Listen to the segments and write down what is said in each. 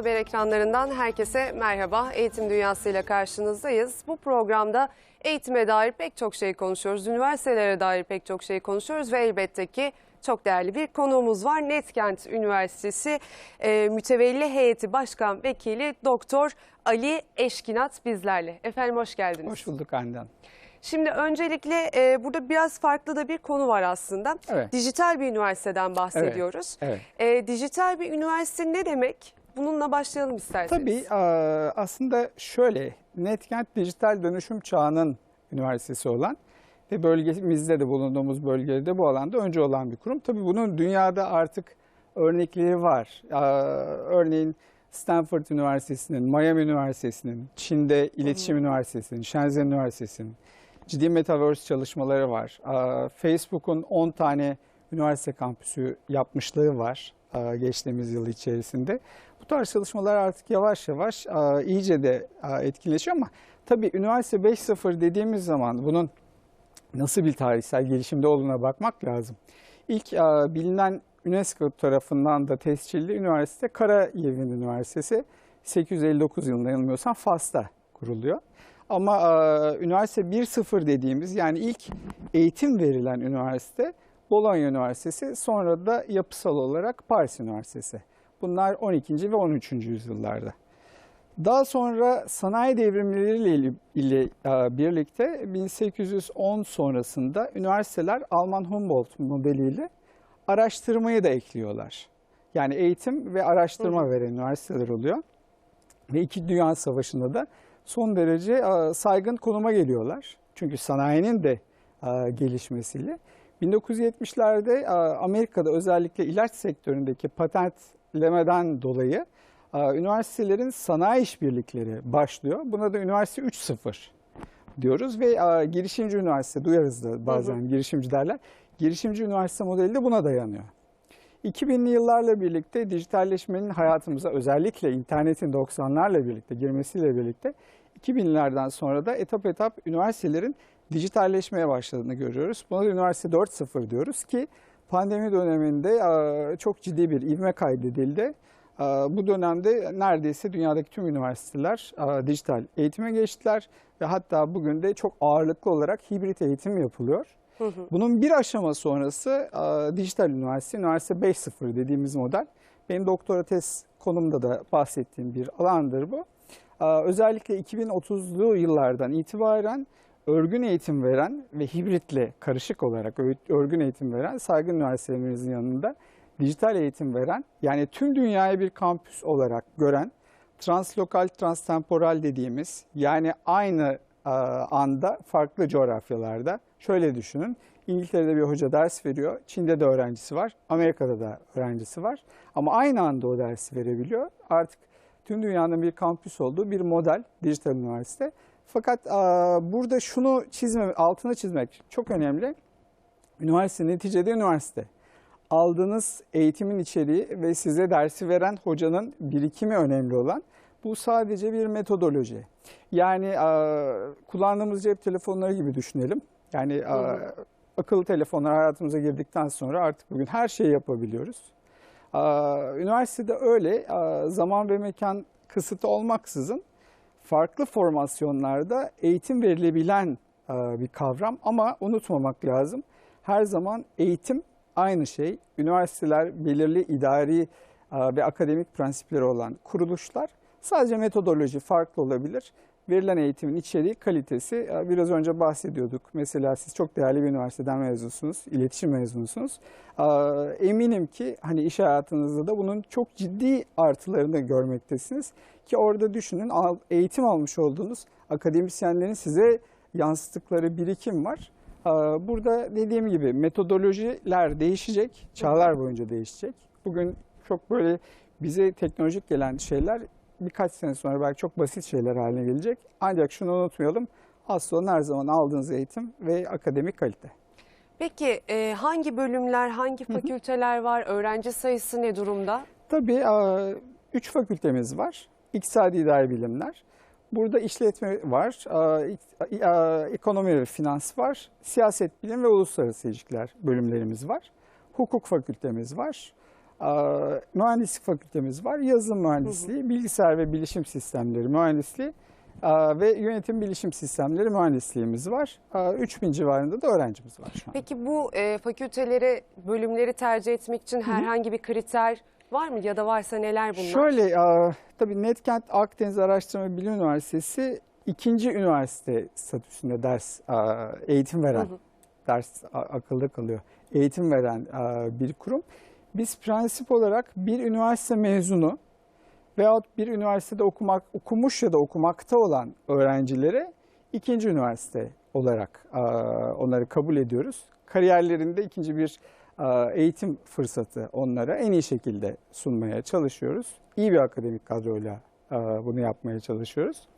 Haber ekranlarından herkese merhaba. Eğitim Dünyası'yla karşınızdayız. Bu programda eğitime dair pek çok şey konuşuyoruz. Üniversitelere dair pek çok şey konuşuyoruz ve elbette ki çok değerli bir konuğumuz var. Netkent Üniversitesi e, Mütevelli Heyeti Başkan Vekili Doktor Ali Eşkinat bizlerle. Efendim hoş geldiniz. Hoş bulduk Andan. Şimdi öncelikle e, burada biraz farklı da bir konu var aslında. Evet. Dijital bir üniversiteden bahsediyoruz. evet. E, dijital bir üniversite ne demek? Bununla başlayalım isterseniz. Tabii e, aslında şöyle Netkent dijital dönüşüm çağının üniversitesi olan ve bölgemizde de bulunduğumuz bölgede bu alanda önce olan bir kurum. Tabii bunun dünyada artık örnekleri var. E, Örneğin Stanford Üniversitesi'nin, Miami Üniversitesi'nin, Çin'de İletişim Üniversitesi'nin, Shenzhen Üniversitesi'nin ciddi metaverse çalışmaları var. E, Facebook'un 10 tane üniversite kampüsü yapmışlığı var geçtiğimiz yıl içerisinde. Tarz çalışmalar artık yavaş yavaş e, iyice de e, etkileşiyor ama tabii üniversite 5.0 dediğimiz zaman bunun nasıl bir tarihsel gelişimde olduğuna bakmak lazım. İlk e, bilinen UNESCO tarafından da tescilli üniversite Karayevin Üniversitesi 859 yılında yanılmıyorsam Fas'ta kuruluyor. Ama e, üniversite 1.0 dediğimiz yani ilk eğitim verilen üniversite Bologna Üniversitesi sonra da yapısal olarak Paris Üniversitesi. Bunlar 12. ve 13. yüzyıllarda. Daha sonra sanayi devrimleriyle ile, e, birlikte 1810 sonrasında üniversiteler Alman Humboldt modeliyle araştırmayı da ekliyorlar. Yani eğitim ve araştırma veren üniversiteler oluyor. Ve İki Dünya Savaşı'nda da son derece e, saygın konuma geliyorlar. Çünkü sanayinin de e, gelişmesiyle. 1970'lerde e, Amerika'da özellikle ilaç sektöründeki patentlemeden dolayı e, üniversitelerin sanayi işbirlikleri başlıyor. Buna da üniversite 3.0 diyoruz ve e, girişimci üniversite duyarız da bazen girişimci derler. Girişimci üniversite modeli de buna dayanıyor. 2000'li yıllarla birlikte dijitalleşmenin hayatımıza özellikle internetin 90'larla birlikte girmesiyle birlikte 2000'lerden sonra da etap etap üniversitelerin dijitalleşmeye başladığını görüyoruz. Buna da üniversite 4.0 diyoruz ki pandemi döneminde çok ciddi bir ivme kaydedildi. Bu dönemde neredeyse dünyadaki tüm üniversiteler dijital eğitime geçtiler ve hatta bugün de çok ağırlıklı olarak hibrit eğitim yapılıyor. Bunun bir aşama sonrası dijital üniversite, üniversite 5.0 dediğimiz model. Benim doktora tez konumda da bahsettiğim bir alandır bu. Özellikle 2030'lu yıllardan itibaren örgün eğitim veren ve hibritle karışık olarak örgün eğitim veren saygın üniversitelerimizin yanında dijital eğitim veren yani tüm dünyayı bir kampüs olarak gören translokal, transtemporal dediğimiz yani aynı anda farklı coğrafyalarda şöyle düşünün. İngiltere'de bir hoca ders veriyor. Çin'de de öğrencisi var. Amerika'da da öğrencisi var. Ama aynı anda o dersi verebiliyor. Artık tüm dünyanın bir kampüs olduğu bir model dijital üniversite. Fakat burada şunu çizme, altını çizmek çok önemli. Üniversite neticede üniversite. Aldığınız eğitimin içeriği ve size dersi veren hocanın birikimi önemli olan. Bu sadece bir metodoloji. Yani kullandığımız cep telefonları gibi düşünelim. Yani akıllı telefonlar hayatımıza girdikten sonra artık bugün her şeyi yapabiliyoruz. Üniversitede öyle zaman ve mekan kısıtı olmaksızın farklı formasyonlarda eğitim verilebilen e, bir kavram ama unutmamak lazım. Her zaman eğitim aynı şey. Üniversiteler belirli idari e, ve akademik prensipleri olan kuruluşlar. Sadece metodoloji farklı olabilir. Verilen eğitimin içeriği, kalitesi e, biraz önce bahsediyorduk. Mesela siz çok değerli bir üniversiteden mezunsunuz, iletişim mezunusunuz. Eminim ki hani iş hayatınızda da bunun çok ciddi artılarını görmektesiniz. Ki orada düşünün eğitim almış olduğunuz akademisyenlerin size yansıttıkları birikim var. Burada dediğim gibi metodolojiler değişecek, çağlar boyunca değişecek. Bugün çok böyle bize teknolojik gelen şeyler birkaç sene sonra belki çok basit şeyler haline gelecek. Ancak şunu unutmayalım, asıl olan her zaman aldığınız eğitim ve akademik kalite. Peki e, hangi bölümler, hangi fakülteler var? Öğrenci sayısı ne durumda? Tabii e, üç fakültemiz var. İktisadi İdari Bilimler. Burada işletme var, ekonomi ve finans var, siyaset bilim ve uluslararası ilişkiler bölümlerimiz var. Hukuk fakültemiz var. Mühendislik fakültemiz var. Yazılım mühendisliği, bilgisayar ve bilişim sistemleri mühendisliği ve yönetim bilişim sistemleri mühendisliğimiz var. Aa, 3000 civarında da öğrencimiz var şu an. Peki bu e, fakülteleri, bölümleri tercih etmek için herhangi bir kriter var mı ya da varsa neler bunlar? Şöyle, aa, tabii Netkent Akdeniz Araştırma Bilim Üniversitesi ikinci üniversite statüsünde ders, aa, eğitim veren, ders a- akılda kalıyor, eğitim veren aa, bir kurum. Biz prensip olarak bir üniversite mezunu veyahut bir üniversitede okumak, okumuş ya da okumakta olan öğrencilere ikinci üniversite olarak onları kabul ediyoruz. Kariyerlerinde ikinci bir eğitim fırsatı onlara en iyi şekilde sunmaya çalışıyoruz. İyi bir akademik kadroyla aa, bunu yapmaya çalışıyoruz.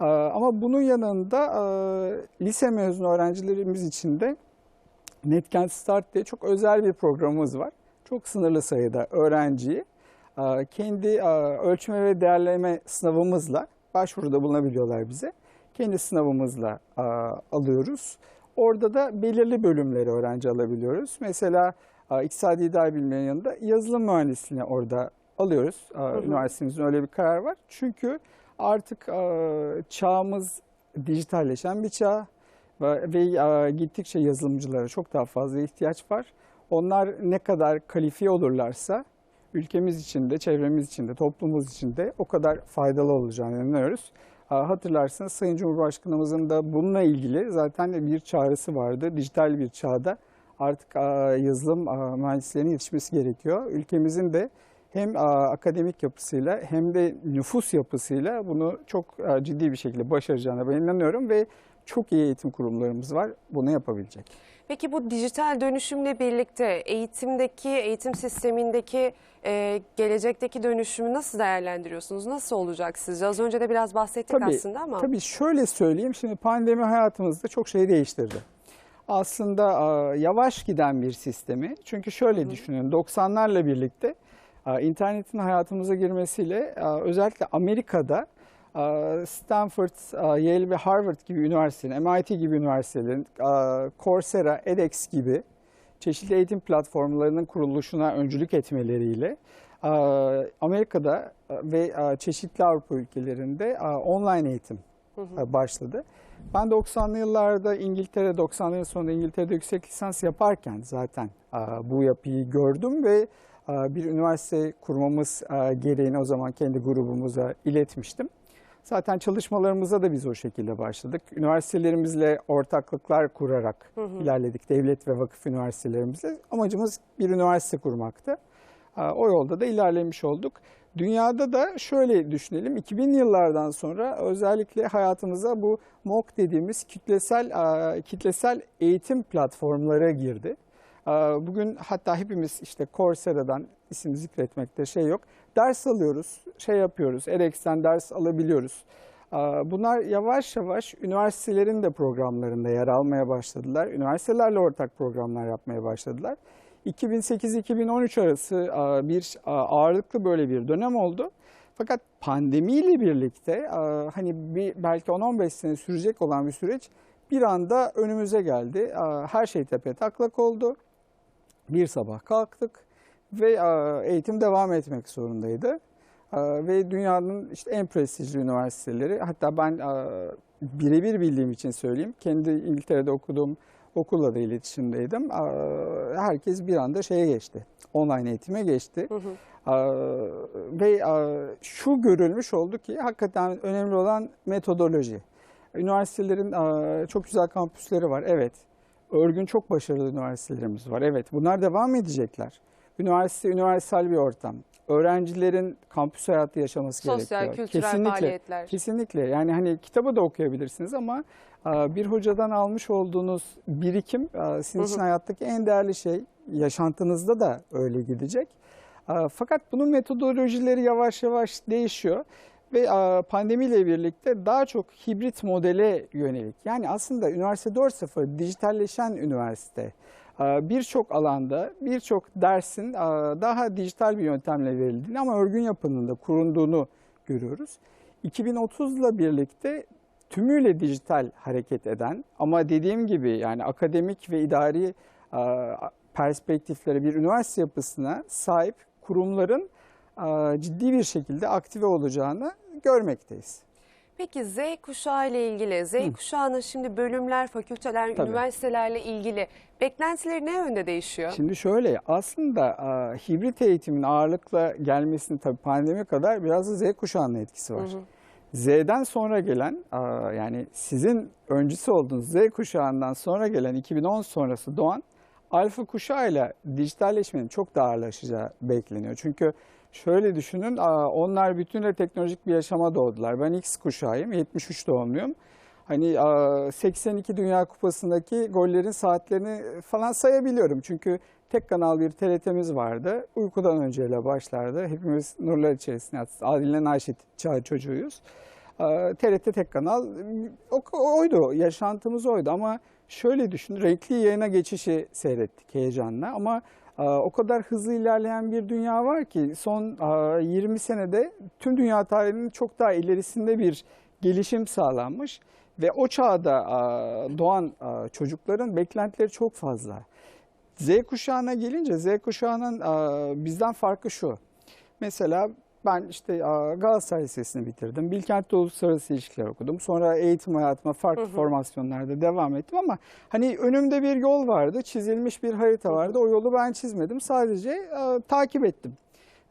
Aa, Ama bunun yanında lise mezunu öğrencilerimiz için de Netkent Start diye çok özel bir programımız var. Çok sınırlı sayıda öğrenciyi kendi ölçme ve değerleme sınavımızla başvuruda bulunabiliyorlar bize. Kendi sınavımızla alıyoruz. Orada da belirli bölümleri öğrenci alabiliyoruz. Mesela iktisadi idare bilmenin yanında yazılım mühendisliğini orada alıyoruz. Hı. Üniversitemizin öyle bir karar var. Çünkü artık çağımız dijitalleşen bir çağ ve, gittikçe yazılımcılara çok daha fazla ihtiyaç var. Onlar ne kadar kalifiye olurlarsa ülkemiz için de, çevremiz için de, toplumumuz için de o kadar faydalı olacağını inanıyoruz. Hatırlarsınız Sayın Cumhurbaşkanımızın da bununla ilgili zaten bir çağrısı vardı. Dijital bir çağda artık yazılım mühendislerinin yetişmesi gerekiyor. Ülkemizin de hem akademik yapısıyla hem de nüfus yapısıyla bunu çok ciddi bir şekilde başaracağına ben inanıyorum ve çok iyi eğitim kurumlarımız var bunu yapabilecek. Peki bu dijital dönüşümle birlikte eğitimdeki, eğitim sistemindeki e, gelecekteki dönüşümü nasıl değerlendiriyorsunuz? Nasıl olacak sizce? Az önce de biraz bahsettik aslında ama. Tabii şöyle söyleyeyim. Şimdi pandemi hayatımızda çok şey değiştirdi. Aslında aa, yavaş giden bir sistemi. Çünkü şöyle düşünün. 90'larla birlikte aa, internetin hayatımıza girmesiyle aa, özellikle Amerika'da Stanford, aa, Yale ve Harvard gibi üniversitelerin, MIT gibi üniversitelerin, aa, Coursera, edX gibi çeşitli eğitim platformlarının kuruluşuna öncülük etmeleriyle aa, Amerika'da ve çeşitli Avrupa ülkelerinde online eğitim başladı. Ben 90'lı yıllarda İngiltere, 90'lı yıl sonunda İngiltere'de yüksek lisans yaparken zaten bu yapıyı gördüm ve bir üniversite kurmamız gereğini o zaman kendi grubumuza iletmiştim. Zaten çalışmalarımıza da biz o şekilde başladık. Üniversitelerimizle ortaklıklar kurarak ilerledik. Devlet ve vakıf üniversitelerimizle. Amacımız bir üniversite kurmaktı. O yolda da ilerlemiş olduk. Dünyada da şöyle düşünelim. 2000 yıllardan sonra özellikle hayatımıza bu MOOC dediğimiz kitlesel kitlesel eğitim platformları girdi. Bugün hatta hepimiz işte Coursera'dan isim zikretmekte şey yok. Ders alıyoruz, şey yapıyoruz, edX'ten ders alabiliyoruz. Bunlar yavaş yavaş üniversitelerin de programlarında yer almaya başladılar. Üniversitelerle ortak programlar yapmaya başladılar. 2008-2013 arası bir ağırlıklı böyle bir dönem oldu. Fakat pandemiyle birlikte hani bir belki 10-15 sene sürecek olan bir süreç bir anda önümüze geldi. Her şey tepe taklak oldu. Bir sabah kalktık ve aa, eğitim devam etmek zorundaydı. Aa, Ve dünyanın işte en prestijli üniversiteleri hatta ben aa, birebir bildiğim için söyleyeyim. Kendi İngiltere'de okuduğum okulla da iletişimdeydim. Herkes bir anda şeye geçti. Online eğitime geçti. Hı hı. Ve şu görülmüş oldu ki hakikaten önemli olan metodoloji. Üniversitelerin çok güzel kampüsleri var. Evet. Örgün çok başarılı üniversitelerimiz var. Evet. Bunlar devam edecekler. Üniversite üniversal bir ortam. Öğrencilerin kampüs hayatı yaşaması Sosyal, gerekiyor. kültürel faaliyetler. Kesinlikle. Yani hani kitabı da okuyabilirsiniz ama aa, bir hocadan almış olduğunuz birikim aa, sizin için hayattaki en değerli şey. Yaşantınızda da öyle gidecek. Aa, Fakat bunun metodolojileri yavaş yavaş değişiyor ve pandemiyle birlikte daha çok hibrit modele yönelik. Yani aslında üniversite 4.0 dijitalleşen üniversite. Aa, Birçok alanda birçok dersin aa, daha dijital bir yöntemle verildiğini ama örgün yapının da kurulduğunu görüyoruz. 2030'la birlikte tümüyle dijital hareket eden ama dediğim gibi yani akademik ve idari aa, perspektiflere bir üniversite yapısına sahip kurumların e, ciddi bir şekilde aktive olacağını görmekteyiz. Peki Z kuşağı ile ilgili, Z kuşağının şimdi bölümler, fakülteler, Tabii. üniversitelerle ilgili beklentileri ne yönde değişiyor? Şimdi şöyle aslında e, hibrit eğitimin ağırlıkla gelmesinin tabii pandemi kadar biraz da Z kuşağının etkisi var. Z'den sonra gelen e, yani sizin öncüsü olduğunuz Z kuşağından sonra gelen 2010 sonrası doğan alfa kuşağıyla dijitalleşmenin çok daha ağırlaşacağı bekleniyor. Çünkü şöyle düşünün onlar bütünle teknolojik bir yaşama doğdular. Ben X kuşağıyım 73 doğumluyum. Hani e, 82 Dünya Kupası'ndaki gollerin saatlerini falan sayabiliyorum. Çünkü tek kanal bir TRT'miz vardı. Uykudan önceyle başlardı. Hepimiz nurlar içerisinde yattık. Adil'le Naşit çağ çocuğuyuz. TRT tek kanal oydu. Yaşantımız oydu ama şöyle düşün. Renkli yayına geçişi seyrettik heyecanla ama o kadar hızlı ilerleyen bir dünya var ki son e, 20 senede tüm dünya tarihinin çok daha ilerisinde bir gelişim sağlanmış ve o çağda e, doğan e, çocukların beklentileri çok fazla. Z kuşağına gelince Z kuşağının e, bizden farkı şu. Mesela ben işte Galatasaray Lisesi'ni bitirdim. Bilkent'te uluslararası ilişkiler okudum. Sonra eğitim hayatıma farklı formasyonlarda devam ettim ama hani önümde bir yol vardı, çizilmiş bir harita vardı. O yolu ben çizmedim. Sadece e, takip ettim.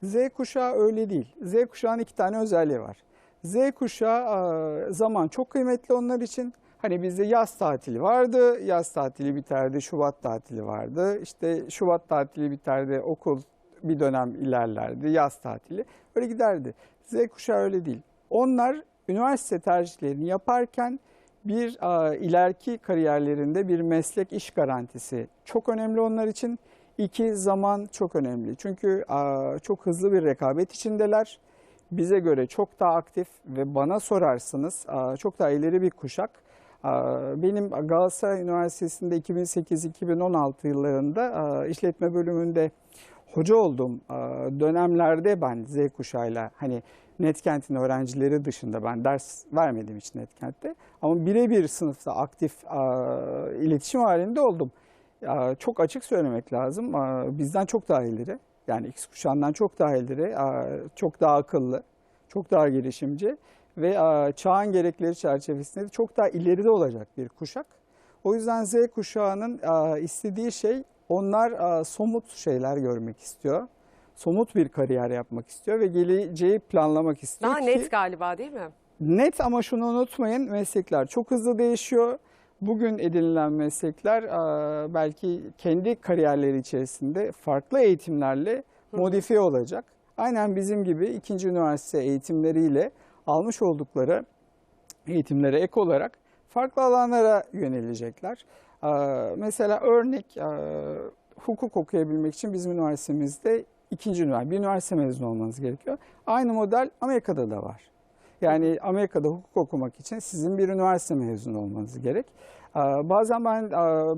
Z kuşağı öyle değil. Z kuşağının iki tane özelliği var. Z kuşağı e, zaman çok kıymetli onlar için. Hani bizde yaz tatili vardı, yaz tatili biterdi, Şubat tatili vardı. İşte Şubat tatili biterdi, okul bir dönem ilerlerdi, yaz tatili. Öyle giderdi. Z kuşağı öyle değil. Onlar üniversite tercihlerini yaparken bir e, ileriki kariyerlerinde bir meslek iş garantisi çok önemli onlar için. İki zaman çok önemli. Çünkü e, çok hızlı bir rekabet içindeler. Bize göre çok daha aktif ve bana sorarsanız e, çok daha ileri bir kuşak. E, Benim Galatasaray Üniversitesi'nde 2008-2016 yıllarında e, işletme bölümünde hoca olduğum dönemlerde ben Z kuşağıyla hani Netkent'in öğrencileri dışında ben ders vermedim hiç Netkent'te. Ama birebir sınıfta aktif iletişim halinde oldum. Çok açık söylemek lazım. Bizden çok daha ileri. Yani X kuşağından çok daha ileri. Çok daha akıllı. Çok daha girişimci. Ve çağın gerekleri çerçevesinde de çok daha ileride olacak bir kuşak. O yüzden Z kuşağının istediği şey onlar somut şeyler görmek istiyor. Somut bir kariyer yapmak istiyor ve geleceği planlamak istiyor Daha ki- net galiba değil mi? Net ama şunu unutmayın meslekler çok hızlı değişiyor. Bugün edinilen meslekler belki kendi kariyerleri içerisinde farklı eğitimlerle modifiye olacak. Aynen bizim gibi ikinci üniversite eğitimleriyle almış oldukları eğitimlere ek olarak farklı alanlara yönelecekler. E, Mesela örnek e, hukuk okuyabilmek için bizim üniversitemizde ikinci üniversite, bir üniversite mezunu olmanız gerekiyor. Aynı model Amerika'da da var. Yani Amerika'da hukuk okumak için sizin bir üniversite mezunu olmanız gerek. Ee, Bazen ben e,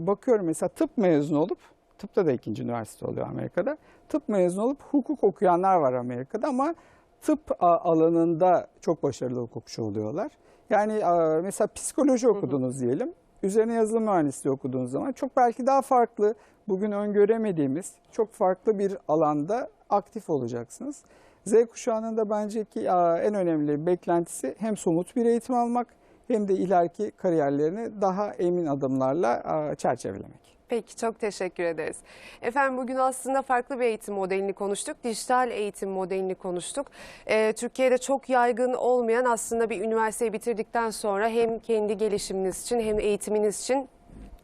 bakıyorum mesela tıp mezunu olup, tıpta da ikinci üniversite oluyor Amerika'da. Tıp mezunu olup hukuk okuyanlar var Amerika'da ama tıp a, alanında çok başarılı hukukçu oluyorlar. Yani e, mesela psikoloji okudunuz diyelim. Üzerine yazılım mühendisliği okuduğunuz zaman çok belki daha farklı, bugün öngöremediğimiz çok farklı bir alanda aktif olacaksınız. Z kuşağının da bence ki e, en önemli beklentisi hem somut bir eğitim almak hem de ileriki kariyerlerini daha emin adımlarla e, çerçevelemek. Peki çok teşekkür ederiz. Efendim bugün aslında farklı bir eğitim modelini konuştuk. Dijital eğitim modelini konuştuk. Ee, Türkiye'de çok yaygın olmayan aslında bir üniversiteyi bitirdikten sonra hem kendi gelişiminiz için hem eğitiminiz için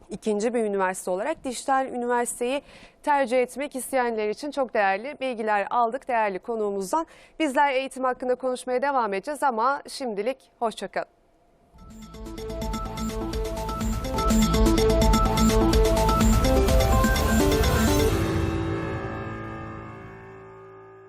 ikinci bir üniversite olarak dijital üniversiteyi tercih etmek isteyenler için çok değerli bilgiler aldık değerli konuğumuzdan. Bizler eğitim hakkında konuşmaya devam edeceğiz ama şimdilik hoşçakalın.